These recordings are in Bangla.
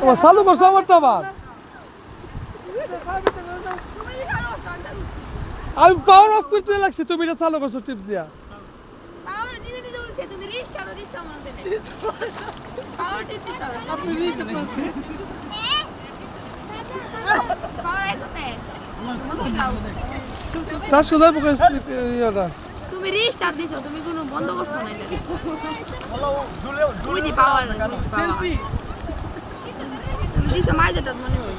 ও চালু করছ আমার তো আবার। আমি পাওয়ার অফ করতে লাগছি তুমি এটা চালু করছ টিপ দিয়া। তুমি সুদার পক্ষে ইয়েটা। তুমি রিস্টার্ট দিছো তুমি কোনো বন্ধ করছ না এটা। দি পাওয়ার সেলফি দিছো মাইজাটা মনে হয়।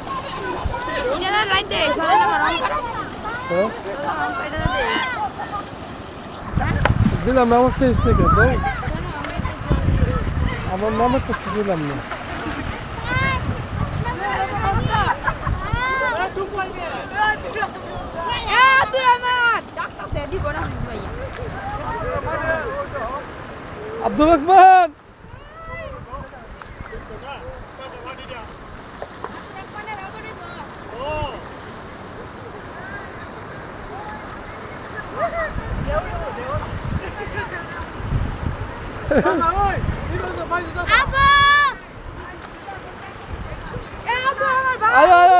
তো আব্বা আরে আরে কি তো। শুরু করছ রে আব্দুর রহমান পরে বের মোবাইল এটা লাইট দে সরে না মারো হ্যাঁ?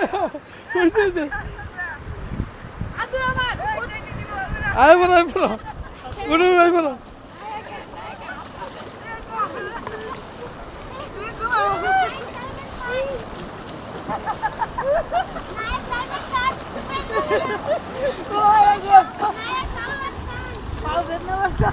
এটা দে দিলাম না আমার ফেস থেকে তো আমার নামের তো দিলাম না এ তুই আমার ডাক্তার দিব না ভাইয়া আব্দুর রহমান আপা এ তুই আমার ভাই আয় আয় 맨날 왔다.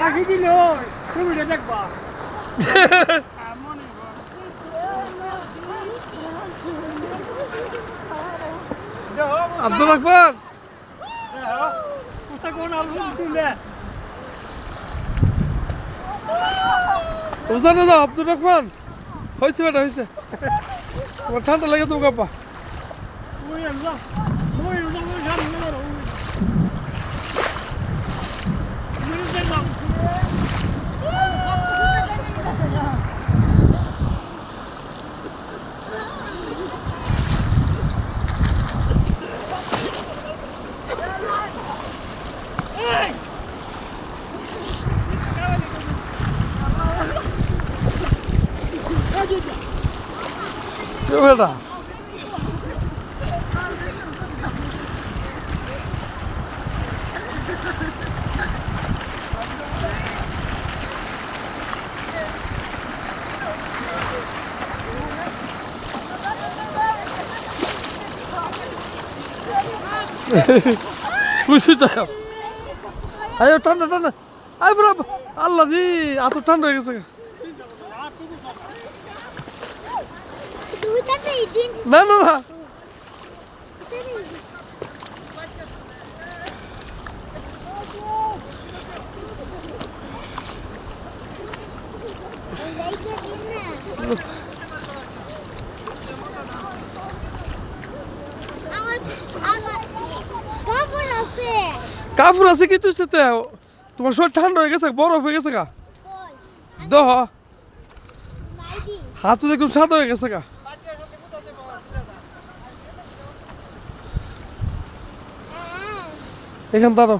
아기기는 그걸 여작 봐. Abdul Akbar. Ya, usta konu aldım şimdi. দাও আব্দুর রহমান হয়েছে বেটা হয়েছে তোমার ঠান্ডা লাগে তো কাপা কেউ বেটা বুঝতে চাই আয় ঠান্ডা ঠান্ডা আয় বড় আল্লাহ দি এত ঠান্ডা হয়ে গেছে না না না কাপড় আছে কি তুই সাথে? তোমার শরীর ঠান্ডা হয়ে গেছে বরফ হয়ে গেছে গা। দহ। হাত তো দেখুন সাদা হয়ে গেছে গা। এখান দাঁড়াও।